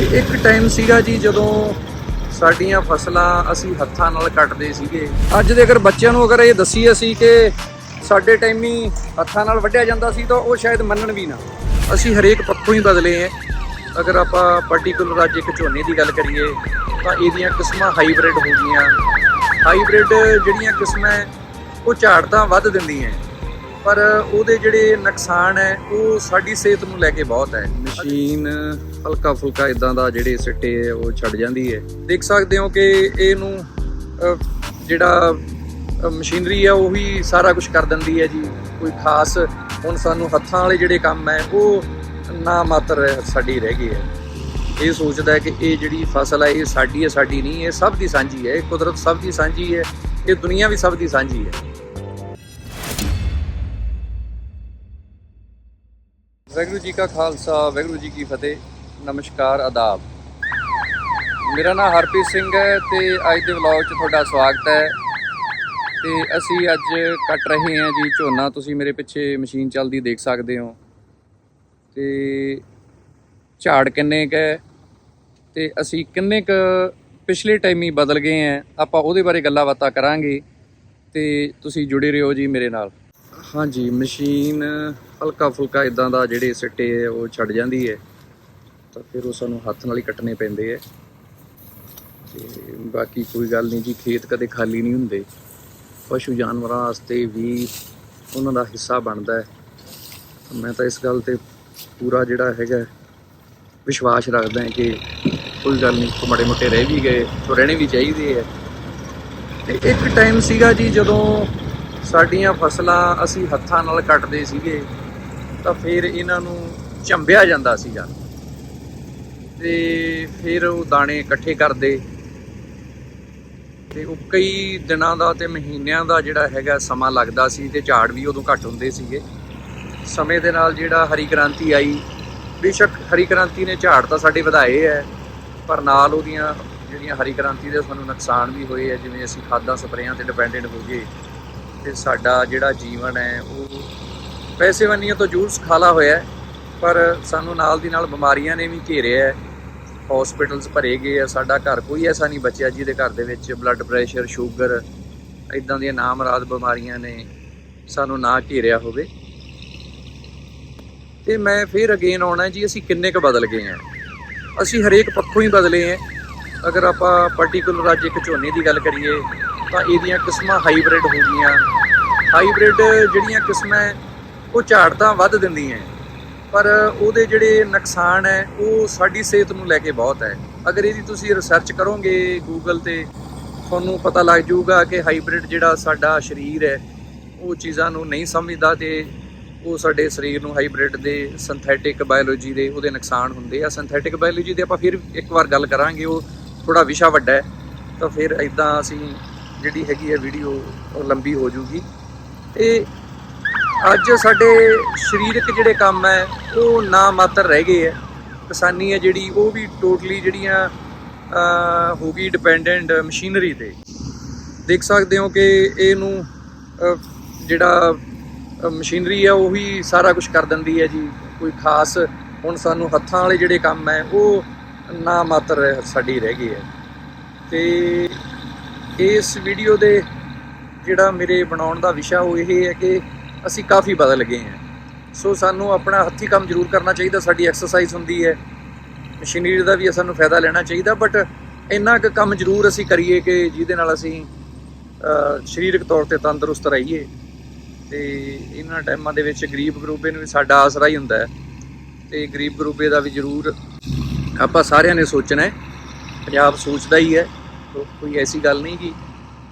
ਤੇ ਇੱਕ ਟਾਈਮ ਸੀਗਾ ਜੀ ਜਦੋਂ ਸਾਡੀਆਂ ਫਸਲਾਂ ਅਸੀਂ ਹੱਥਾਂ ਨਾਲ ਕੱਟਦੇ ਸੀਗੇ। ਅੱਜ ਦੇ ਅਗਰ ਬੱਚਿਆਂ ਨੂੰ ਅਗਰ ਇਹ ਦੱਸੀ ਅਸੀਂ ਕਿ ਸਾਡੇ ਟਾਈਮ ਹੀ ਹੱਥਾਂ ਨਾਲ ਵੱਢਿਆ ਜਾਂਦਾ ਸੀ ਤਾਂ ਉਹ ਸ਼ਾਇਦ ਮੰਨਣ ਵੀ ਨਾ। ਅਸੀਂ ਹਰੇਕ ਪੱਖੋਂ ਹੀ ਬਦਲੇ ਹਾਂ। ਅਗਰ ਆਪਾਂ ਪਾਰਟਿਕੂਲਰ ਅੱਜ ਇੱਕ ਝੋਨੇ ਦੀ ਗੱਲ ਕਰੀਏ ਤਾਂ ਇਹਦੀਆਂ ਕਿਸਮਾਂ ਹਾਈਬ੍ਰਿਡ ਹੋ ਗਈਆਂ। ਹਾਈਬ੍ਰਿਡ ਜਿਹੜੀਆਂ ਕਿਸਮਾਂ ਉਹ ਝਾੜ ਤਾਂ ਵੱਧ ਦਿੰਦੀਆਂ ਪਰ ਉਹਦੇ ਜਿਹੜੇ ਨੁਕਸਾਨ ਹੈ ਉਹ ਸਾਡੀ ਸਿਹਤ ਨੂੰ ਲੈ ਕੇ ਬਹੁਤ ਹੈ। ਮਸ਼ੀਨ ਹਲਕਾ ਫੁਲਕਾ ਇਦਾਂ ਦਾ ਜਿਹੜੇ ਸਿੱਟੇ ਹੈ ਉਹ ਛੱਡ ਜਾਂਦੀ ਹੈ। ਦੇਖ ਸਕਦੇ ਹੋ ਕਿ ਇਹਨੂੰ ਜਿਹੜਾ ਮਸ਼ੀਨਰੀ ਹੈ ਉਹ ਵੀ ਸਾਰਾ ਕੁਝ ਕਰ ਦਿੰਦੀ ਹੈ ਜੀ। ਕੋਈ ਖਾਸ ਹੁਣ ਸਾਨੂੰ ਹੱਥਾਂ ਵਾਲੇ ਜਿਹੜੇ ਕੰਮ ਹੈ ਉਹ ਨਾ ਮਾਤਰ ਸਾਡੀ ਰਹਿ ਗਈ ਹੈ। ਇਹ ਸੋਚਦਾ ਹੈ ਕਿ ਇਹ ਜਿਹੜੀ ਫਸਲ ਹੈ ਇਹ ਸਾਡੀ ਹੈ ਸਾਡੀ ਨਹੀਂ ਇਹ ਸਭ ਦੀ ਸਾਂਝੀ ਹੈ। ਇਹ ਕੁਦਰਤ ਸਭ ਦੀ ਸਾਂਝੀ ਹੈ ਇਹ ਦੁਨੀਆ ਵੀ ਸਭ ਦੀ ਸਾਂਝੀ ਹੈ। ਵਾਹਿਗੁਰੂ ਜੀ ਕਾ ਖਾਲਸਾ, ਵਾਹਿਗੁਰੂ ਜੀ ਕੀ ਫਤਿਹ, ਨਮਸਕਾਰ, ਆਦਾਬ। ਮੇਰਾ ਨਾਮ ਹਰਪ੍ਰੀਤ ਸਿੰਘ ਹੈ ਤੇ ਅੱਜ ਦੇ ਵਲੌਗ 'ਚ ਤੁਹਾਡਾ ਸਵਾਗਤ ਹੈ। ਤੇ ਅਸੀਂ ਅੱਜ ਕੱਟ ਰਹੇ ਹਾਂ ਜੀ ਝੋਨਾ, ਤੁਸੀਂ ਮੇਰੇ ਪਿੱਛੇ ਮਸ਼ੀਨ ਚੱਲਦੀ ਦੇਖ ਸਕਦੇ ਹੋ। ਤੇ ਝਾੜ ਕਿੰਨੇ ਕੁ ਹੈ, ਤੇ ਅਸੀਂ ਕਿੰਨੇ ਕੁ ਪਿਛਲੇ ਟਾਈਮ ਹੀ ਬਦਲ ਗਏ ਆ ਆਪਾਂ ਉਹਦੇ ਬਾਰੇ ਗੱਲਾਂ ਬਾਤਾਂ ਕਰਾਂਗੇ। ਤੇ ਤੁਸੀਂ ਜੁੜੇ ਰਹੋ ਜੀ ਮੇਰੇ ਨਾਲ। ਹਾਂਜੀ, ਮਸ਼ੀਨ ਹਲਕਾ ਫੁਲਕਾ ਇਦਾਂ ਦਾ ਜਿਹੜੇ ਸਿੱਟੇ ਹੈ ਉਹ ਛੱਡ ਜਾਂਦੀ ਹੈ ਤਾਂ ਫਿਰ ਉਹ ਸਾਨੂੰ ਹੱਥ ਨਾਲ ਹੀ ਕੱਟਣੇ ਪੈਂਦੇ ਹੈ ਤੇ ਬਾਕੀ ਕੋਈ ਗੱਲ ਨਹੀਂ ਜੀ, ਖੇਤ ਕਦੇ ਖਾਲੀ ਨਹੀਂ ਹੁੰਦੇ। ਪਸ਼ੂ ਜਾਨਵਰਾਂ ਵਾਸਤੇ ਵੀ ਉਹਨਾਂ ਦਾ ਹਿੱਸਾ ਬਣਦਾ ਹੈ ਮੈਂ ਤਾਂ ਇਸ ਗੱਲ ਤੇ ਪੂਰਾ ਜਿਹੜਾ ਹੈਗਾ ਵਿਸ਼ਵਾਸ ਰੱਖਦਾ ਹਾਂ ਕਿ ਕੋਈ ਗੱਲ ਨਹੀਂ ਮਾੜੇ ਮੋਟੇ ਰਹਿ ਵੀ ਗਏ ਤਾਂ ਰਹਿਣੇ ਵੀ ਚਾਹੀਦੇ ਹੈ ਤੇ ਇੱਕ ਟਾਈਮ ਸੀਗਾ ਜੀ ਜਦੋਂ ਸਾਡੀਆਂ ਫਸਲਾਂ ਅਸੀਂ ਹੱਥਾਂ ਨਾਲ ਕੱਟਦੇ ਸੀਗੇ। ਤਾਂ ਫਿਰ ਇਹਨਾਂ ਨੂੰ ਝੰਬਿਆ ਜਾਂਦਾ ਸੀਗਾ। ਤੇ ਫਿਰ ਉਹ ਦਾਣੇ ਇਕੱਠੇ ਕਰਦੇ। ਤੇ ਉਹ ਕਈ ਦਿਨਾਂ ਦਾ ਤੇ ਮਹੀਨਿਆਂ ਦਾ ਜਿਹੜਾ ਹੈਗਾ ਸਮਾਂ ਲੱਗਦਾ ਸੀ ਤੇ ਝਾੜ ਵੀ ਉਦੋਂ ਘੱਟ ਹੁੰਦੇ ਸੀਗੇ। ਸਮੇਂ ਦੇ ਨਾਲ ਜਿਹੜਾ ਹਰੀ ਕ੍ਰਾਂਤੀ ਆਈ, ਬੇਸ਼ੱਕ ਹਰੀ ਕ੍ਰਾਂਤੀ ਨੇ ਝਾੜ ਤਾਂ ਸਾਡੇ ਵਧਾਏ ਹੈ ਪਰ ਨਾਲ ਉਹਦੀਆਂ ਜਿਹੜੀਆਂ ਹਰੀ ਕ੍ਰਾਂਤੀ ਦੇ ਸਾਨੂੰ ਨੁਕਸਾਨ ਵੀ ਹੋਏ ਹੈ ਜਿਵੇਂ ਅਸੀਂ ਖਾਦਾਂ, ਸਪਰੇਆਂ ਤੇ ਡਿਪੈਂਡੈਂਟ ਹੋ ਗਏ, ਤੇ ਸਾਡਾ ਜਿਹੜਾ ਜੀਵਨ ਹੈ ਉਹ ਪੈਸੇ ਵੰਨੀਆਂ ਤੋਂ ਜੂਸ ਖਾਲਾ ਹੋਇਆ ਹੈ, ਪਰ ਸਾਨੂੰ ਨਾਲ ਦੀ ਨਾਲ ਬਿਮਾਰੀਆਂ ਨੇ ਵੀ ਘੇਰਿਆ ਹੈ। ਹਸਪੀਟਲਸ ਭਰੇ ਗਏ ਆ ਸਾਡਾ ਘਰ ਕੋਈ ਐਸਾ ਨਹੀਂ ਬਚਿਆ ਜਿਹਦੇ ਘਰ ਦੇ ਵਿੱਚ ਬਲੱਡ ਪ੍ਰੈਸ਼ਰ ਸ਼ੂਗਰ ਇਦਾਂ ਦੀਆਂ ਨਾਮਰਾਦ ਬਿਮਾਰੀਆਂ ਨੇ ਸਾਨੂੰ ਨਾ ਘੇਰਿਆ ਹੋਵੇ। ਤੇ ਮੈਂ ਫਿਰ ਅਗੇਨ ਆਉਣਾ ਜੀ ਅਸੀਂ ਕਿੰਨੇ ਕੁ ਬਦਲ ਗਏ ਆ ਅਸੀਂ ਹਰੇਕ ਪੱਖੋਂ ਹੀ ਬਦਲੇ ਆ ਅਗਰ ਆਪਾਂ ਪਾਰਟਿਕੂਲਰ ਅੱਜ ਇੱਕ ਝੋਨੇ ਦੀ ਗੱਲ ਕਰੀਏ ਤਾਂ ਇਹਦੀਆਂ ਕਿਸਮਾਂ ਹਾਈਬ੍ਰਿਡ ਹੋ ਗਈਆਂ। ਹਾਈਬ੍ਰਿਡ ਜਿਹੜੀਆਂ ਕਿਸਮਾਂ ਉਹ ਝਾੜ ਤਾਂ ਵੱਧ ਦਿੰਦੀਆਂ ਪਰ ਉਹਦੇ ਜਿਹੜੇ ਨੁਕਸਾਨ ਹੈ, ਉਹ ਸਾਡੀ ਸਿਹਤ ਨੂੰ ਲੈ ਕੇ ਬਹੁਤ ਹੈ। ਅਗਰ ਇਹਦੀ ਤੁਸੀਂ ਰਿਸਰਚ ਕਰੋਗੇ ਗੂਗਲ ਤੇ, ਤੁਹਾਨੂੰ ਪਤਾ ਲੱਗ ਜਾਊਗਾ ਕਿ ਹਾਈਬ੍ਰਿਡ ਜਿਹੜਾ ਸਾਡਾ ਸਰੀਰ ਹੈ, ਉਹ ਚੀਜ਼ਾਂ ਨੂੰ ਨਹੀਂ ਸਮਝਦਾ ਤੇ ਉਹ ਸਾਡੇ ਸਰੀਰ ਨੂੰ ਹਾਈਬ੍ਰਿਡ ਦੇ ਸਿੰਥੈਟਿਕ ਬਾਇਓਲੋਜੀ ਦੇ ਉਹਦੇ ਨੁਕਸਾਨ ਹੁੰਦੇ ਆ। ਸਿੰਥੈਟਿਕ ਬਾਇਓਲੋਜੀ ਦੇ ਆਪਾਂ ਫਿਰ ਇੱਕ ਵਾਰ ਗੱਲ ਕਰਾਂਗੇ, ਉਹ ਥੋੜਾ ਵਿਸ਼ਾ ਵੱਡਾ ਹੈ। ਤਾਂ ਫਿਰ ਇਦਾਂ ਅਸੀਂ ਜਿਹੜੀ ਹੈਗੀ ਹੈ ਵੀਡੀਓ ਲੰਬੀ ਹੋ ਜੂਗੀ ਤੇ ਅੱਜ ਸਾਡੇ ਸਰੀਰਕ ਜਿਹੜੇ ਕੰਮ ਹੈ, ਉਹ ਨਾ ਮਾਤਰ ਰਹਿ ਗਏ ਹੈ। ਕਿਸਾਨੀ ਹੈ ਜਿਹੜੀ, ਉਹ ਵੀ ਟੋਟਲੀ ਜਿਹੜੀਆਂ ਹੋ ਗਈ ਡਿਪੈਂਡੈਂਟ ਮਸ਼ੀਨਰੀ ਤੇ। ਦੇਖ ਸਕਦੇ ਹੋ ਕਿ ਇਹਨੂੰ ਜਿਹੜਾ ਮਸ਼ੀਨਰੀ ਹੈ, ਉਹ ਵੀ ਸਾਰਾ ਕੁਝ ਕਰ ਦਿੰਦੀ ਹੈ ਜੀ। ਕੋਈ ਖਾਸ ਹੁਣ ਸਾਨੂੰ ਹੱਥਾਂ ਵਾਲੇ ਜਿਹੜੇ ਕੰਮ ਹੈ, ਉਹ ਨਾ ਮਾਤਰ ਸਾਡੀ ਰਹਿ ਗਈ ਹੈ। ਤੇ ਇਸ ਵੀਡੀਓ ਦੇ ਜਿਹੜਾ ਮੇਰੇ ਬਣਾਉਣ ਦਾ ਵਿਸ਼ਾ, ਉਹ ਇਹ ਹੈ ਕਿ ਅਸੀਂ ਕਾਫੀ ਬਦਲ ਲੱਗੇ ਹਾਂ। ਸੋ ਸਾਨੂੰ ਆਪਣਾ ਹੱਥੀ ਕੰਮ ਜ਼ਰੂਰ ਕਰਨਾ ਚਾਹੀਦਾ, ਸਾਡੀ ਐਕਸਰਸਾਈਜ਼ ਹੁੰਦੀ ਹੈ। ਮਸ਼ੀਨਰੀ ਦਾ ਵੀ ਸਾਨੂੰ ਫਾਇਦਾ ਲੈਣਾ ਚਾਹੀਦਾ ਬਟ ਇੰਨਾ ਕੁ ਕੰਮ ਜ਼ਰੂਰ ਅਸੀਂ ਕਰੀਏ ਕਿ ਜਿਹਦੇ ਨਾਲ ਅਸੀਂ ਸਰੀਰਕ ਤੌਰ ਤੇ ਤੰਦਰੁਸਤ ਰਹੀਏ। ਤੇ ਇਹਨਾਂ ਟਾਈਮਾਂ ਦੇ ਵਿੱਚ ਗਰੀਬ ਗਰੂਬੇ ਨੂੰ ਵੀ ਸਾਡਾ ਆਸਰਾ ਹੀ ਹੁੰਦਾ ਹੈ। ਤੇ ਗਰੀਬ ਗਰੂਬੇ ਦਾ ਵੀ ਜ਼ਰੂਰ ਆਪਾਂ ਸਾਰਿਆਂ ਨੇ ਸੋਚਣਾ ਹੈ। ਪੰਜਾਬ ਸੋਚਦਾ ਹੀ ਹੈ। ਕੋਈ ਐਸੀ ਗੱਲ ਨਹੀਂ ਗੀ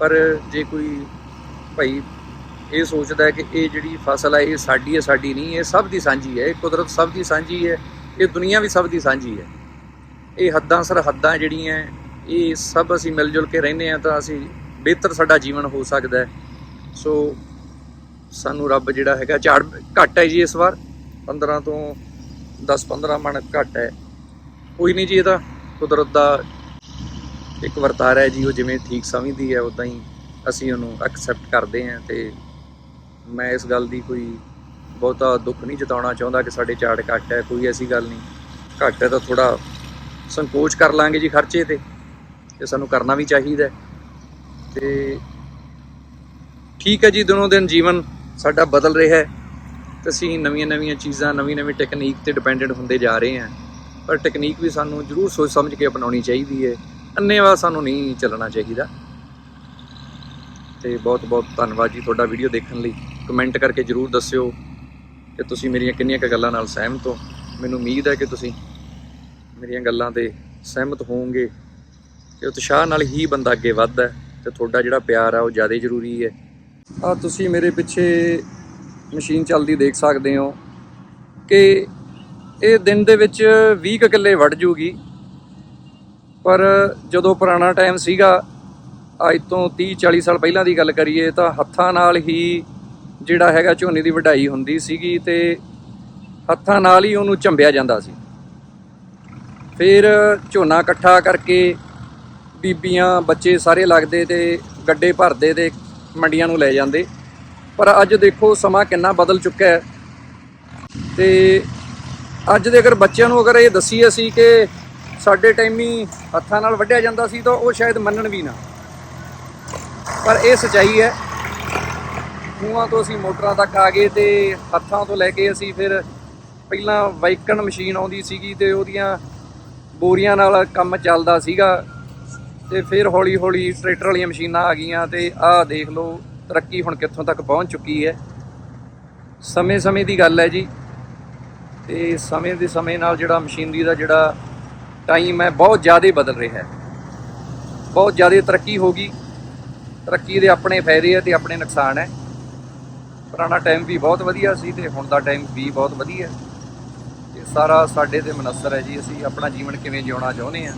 ਪਰ ਜੇ ਕੋਈ ਭਾਈ ਇਹ ਸੋਚਦਾ ਹੈ ਕਿ ਇਹ ਜਿਹੜੀ ਫਸਲ ਹੈ ਇਹ ਸਾਡੀ ਹੈ, ਸਾਡੀ ਨਹੀਂ ਇਹ ਸਭ ਦੀ ਸਾਂਝੀ ਹੈ, ਇਹ ਕੁਦਰਤ ਸਭ ਦੀ ਸਾਂਝੀ ਹੈ, ਇਹ ਦੁਨੀਆ ਵੀ ਸਭ ਦੀ ਸਾਂਝੀ ਹੈ। ਇਹ ਹੱਦਾਂ ਸਰਹੱਦਾਂ ਜਿਹੜੀਆਂ, ਇਹ ਸਭ ਅਸੀਂ ਮਿਲ ਜੁਲ ਕੇ ਰਹਿੰਦੇ ਆ ਤਾਂ ਅਸੀਂ ਬਿਹਤਰ ਸਾਡਾ ਜੀਵਨ ਹੋ ਸਕਦਾ ਹੈ। ਸੋ ਸਾਨੂੰ ਰੱਬ ਜਿਹੜਾ ਹੈਗਾ, ਝਾੜ ਘੱਟ ਹੈ ਜੀ ਇਸ ਵਾਰ 15 ਤੋਂ 10 15 ਮਣ ਘੱਟ ਹੈ। ਕੋਈ ਨਹੀਂ ਜੀ ਇਹਦਾ ਕੁਦਰਤ ਦਾ ਇੱਕ ਵਰਤਾਰਾ ਹੈ ਜੀ, ਉਹ ਜਿਵੇਂ ਠੀਕ ਸਮਝਦੀ ਹੈ ਉਦਾਂ ਹੀ ਅਸੀਂ ਉਹਨੂੰ ਐਕਸੈਪਟ ਕਰਦੇ ਹਾਂ ਤੇ ਮੈਂ ਇਸ ਗੱਲ ਦੀ ਕੋਈ ਬਹੁਤਾ ਦੁੱਖ ਨਹੀਂ ਜਤਾਉਣਾ ਚਾਹੁੰਦਾ ਕਿ ਸਾਡੇ ਝਾੜ ਘੱਟ ਹੈ, ਕੋਈ ਐਸੀ ਗੱਲ ਨਹੀਂ। ਘੱਟ ਹੈ ਤਾਂ ਥੋੜਾ ਸੰਕੋਚ ਕਰ ਲਾਂਗੇ ਜੀ ਖਰਚੇ ਤੇ ਤੇ ਸਾਨੂੰ ਕਰਨਾ ਵੀ ਚਾਹੀਦਾ ਹੈ। ਤੇ ਠੀਕ ਹੈ ਜੀ, ਦਿਨੋਂ ਦਿਨ ਜੀਵਨ ਸਾਡਾ ਬਦਲ ਰਿਹਾ ਹੈ। ਤੇ ਅਸੀਂ ਨਵੀਆਂ ਨਵੀਆਂ ਚੀਜ਼ਾਂ, ਨਵੀਂ ਨਵੀਂ ਟੈਕਨੀਕ ਤੇ ਡਿਪੈਂਡੈਂਟ ਹੁੰਦੇ ਜਾ ਰਹੇ ਹਾਂ। ਪਰ ਟੈਕਨੀਕ ਵੀ ਸਾਨੂੰ ਜ਼ਰੂਰ ਸੋਚ ਸਮਝ ਕੇ ਅਪਣਾਉਣੀ ਚਾਹੀਦੀ ਹੈ। ਅੰਨੇਵਾਹ ਸਾਨੂੰ ਨਹੀਂ ਚੱਲਣਾ ਚਾਹੀਦਾ। ਤੇ ਬਹੁਤ ਬਹੁਤ ਧੰਨਵਾਦ ਜੀ ਤੁਹਾਡਾ ਵੀਡੀਓ ਦੇਖਣ ਲਈ। ਕਮੈਂਟ ਕਰਕੇ ਜ਼ਰੂਰ ਦੱਸਿਓ ਕਿ ਤੁਸੀਂ ਮੇਰੀਆਂ ਕਿੰਨੀਆਂ ਕੁ ਗੱਲਾਂ ਨਾਲ ਸਹਿਮਤ ਹੋ। ਮੈਨੂੰ ਉਮੀਦ ਹੈ ਕਿ ਤੁਸੀਂ ਮੇਰੀਆਂ ਗੱਲਾਂ ਤੇ ਸਹਿਮਤ ਹੋਵੋਗੇ ਕਿ ਉਤਸ਼ਾਹ ਨਾਲ ਹੀ ਬੰਦਾ ਅੱਗੇ ਵੱਧਦਾ ਹੈ ਤੇ ਤੁਹਾਡਾ ਜਿਹੜਾ ਪਿਆਰ ਆ ਉਹ ਜ਼ਿਆਦਾ ਜ਼ਰੂਰੀ ਹੈ। ਆ ਤੁਸੀਂ ਮੇਰੇ ਪਿੱਛੇ ਮਸ਼ੀਨ ਚੱਲਦੀ ਦੇਖ ਸਕਦੇ ਹੋ ਕਿ ਇਹ ਦਿਨ ਦੇ ਵਿੱਚ 20 ਕੁ ਕਿੱਲੇ ਵੱਢ ਜੂਗੀ। ਪਰ ਜਦੋਂ ਪੁਰਾਣਾ ਟਾਈਮ ਸੀਗਾ, ਅੱਜ ਤੋਂ 30 40 ਸਾਲ ਪਹਿਲਾਂ ਦੀ ਗੱਲ ਕਰੀਏ ਤਾਂ ਹੱਥਾਂ ਨਾਲ ਹੀ ਜਿਹੜਾ ਹੈਗਾ ਝੋਨੇ ਦੀ ਵਢਾਈ ਹੁੰਦੀ ਸੀਗੀ ਤੇ ਹੱਥਾਂ ਨਾਲ ਹੀ ਉਹਨੂੰ ਝੰਬਿਆ ਜਾਂਦਾ ਸੀ। ਫਿਰ ਝੋਨਾ ਇਕੱਠਾ ਕਰਕੇ ਬੀਬੀਆਂ, ਬੱਚੇ ਸਾਰੇ ਲੱਗਦੇ ਤੇ ਗੱਡੇ ਭਰਦੇ ਤੇ ਮੰਡੀਆਂ ਨੂੰ ਲੈ ਜਾਂਦੇ। ਪਰ ਅੱਜ ਦੇਖੋ ਸਮਾਂ ਕਿੰਨਾ ਬਦਲ ਚੁੱਕਾ ਹੈ। ਤੇ ਅੱਜ ਦੇ ਅਗਰ ਬੱਚਿਆਂ ਨੂੰ ਅਗਰ ਇਹ ਦੱਸੀ ਅਸੀਂ ਕਿ ਸਾਡੇ ਟਾਈਮ ਹੀ ਹੱਥਾਂ ਨਾਲ ਵੱਢਿਆ ਜਾਂਦਾ ਸੀ ਤਾਂ ਉਹ ਸ਼ਾਇਦ ਮੰਨਣ ਵੀ ਨਾ। ਪਰ ਇਹ ਸਚਾਈ ਹੈ ਖੂਹਾਂ ਤੋਂ ਅਸੀਂ ਮੋਟਰਾਂ ਤੱਕ ਆ ਗਏ ਤੇ ਹੱਥਾਂ ਤੋਂ ਲੈ ਕੇ ਅਸੀਂ ਫਿਰ ਪਹਿਲਾਂ ਵਾਈਕਣ ਮਸ਼ੀਨ ਆਉਂਦੀ ਸੀਗੀ ਤੇ ਉਹਦੀਆਂ ਬੋਰੀਆਂ ਨਾਲ ਕੰਮ ਚੱਲਦਾ ਸੀਗਾ ਤੇ ਫਿਰ ਹੌਲੀ ਹੌਲੀ ਟਰੈਕਟਰ ਵਾਲੀਆਂ ਮਸ਼ੀਨਾਂ ਆ ਗਈਆਂ ਤੇ ਆਹ ਦੇਖ ਲਓ ਤਰੱਕੀ ਹੁਣ ਕਿੱਥੋਂ ਤੱਕ ਪਹੁੰਚ ਚੁੱਕੀ ਹੈ। ਸਮੇਂ-ਸਮੇਂ ਦੀ ਗੱਲ ਹੈ ਜੀ ਤੇ ਸਮੇਂ ਦੇ ਸਮੇਂ ਨਾਲ ਜਿਹੜਾ ਮਸ਼ੀਨਰੀ ਦਾ ਜਿਹੜਾ ਟਾਈਮ ਹੈ ਬਹੁਤ ਜ਼ਿਆਦਾ ਬਦਲ ਰਿਹਾ ਹੈ। ਬਹੁਤ ਜ਼ਿਆਦਾ ਤਰੱਕੀ ਹੋ ਗਈ। ਤਰੱਕੀ ਦੇ ਆਪਣੇ ਫਾਇਦੇ ਹੈ ਤੇ ਆਪਣੇ ਨੁਕਸਾਨ ਹੈ। ਪੁਰਾਣਾ ਟਾਈਮ ਵੀ ਬਹੁਤ ਵਧੀਆ ਸੀ ਤੇ ਹੁਣ ਦਾ ਟਾਈਮ ਵੀ ਬਹੁਤ ਵਧੀਆ ਹੈ। ਤੇ ਸਾਰਾ ਸਾਡੇ ਤੇ ਮਨਸਰ ਹੈ ਜੀ, ਅਸੀਂ ਆਪਣਾ ਜੀਵਨ ਕਿਵੇਂ ਜਿਉਣਾ ਚਾਹੁੰਦੇ ਹਾਂ